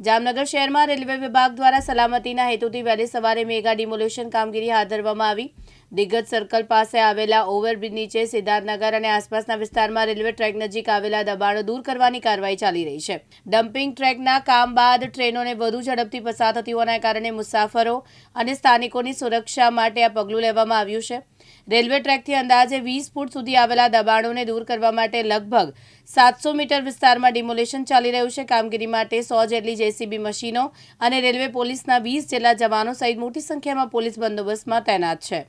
જામનગર શહેરમાં રેલવે વિભાગ દ્વારા સલામતીના હેતુથી વહેલી સવારે મેગા ડિમોલેશન કામગીરી હાથ ધરવામાં આવી. દિગ્ગજ સર્કલ પાસે આવેલા ઓવરબ્રિજ નીચે સિદ્ધાર્થનગર અને આસપાસના વિસ્તારમાં રેલવે ટ્રેક નજીક આવેલા દબાણો દૂર કરવાની કાર્યવાહી ચાલી રહી છે. ડમ્પિંગ ટ્રેકના કામ બાદ ટ્રેનોને વધુ ઝડપથી પસાર થતી હોવાના કારણે મુસાફરો અને સ્થાનિકોની સુરક્ષા માટે આ પગલું લેવામાં આવ્યું છે. રેલવે ટ્રેકથી અંદાજે વીસ ફૂટ સુધી આવેલા દબાણોને દૂર કરવા માટે લગભગ સાતસો મીટર વિસ્તારમાં ડિમોલેશન ચાલી રહ્યું છે. કામગીરી માટે સો જેટલી જેસીબી મશીનો અને રેલવે પોલીસના વીસ જેટલા જવાનો સહિત મોટી સંખ્યામાં પોલીસ બંદોબસ્તમાં તૈનાત છે.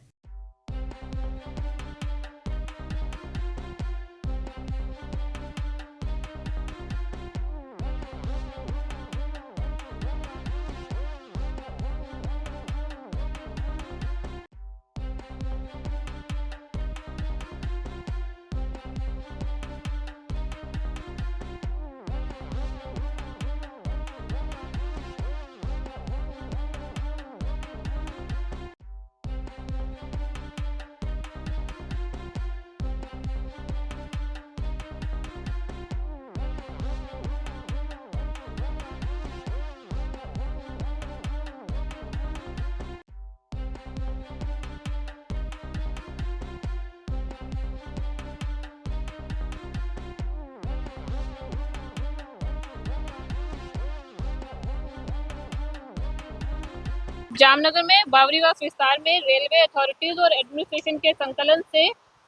जामनगर में बावरीवास विस्तार में रेलवे अथॉरिटीज और एडमिनिस्ट्रेशन के संकलन से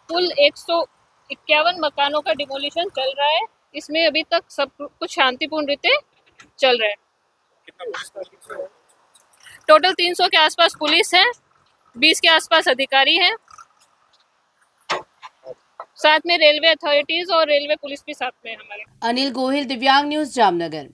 कुल एक इक्यावन मकानों का डिमोलिशन चल रहा है। इसमें अभी तक सब कुछ शांतिपूर्ण रीते चल रहे हैं। टोटल 300 के आसपास पुलिस है 20 के आसपास अधिकारी हैं। साथ में रेलवे अथॉरिटीज और रेलवे पुलिस भी साथ में हमारे। अनिल गोहिल, दिव्यांग न्यूज़ जामनगर।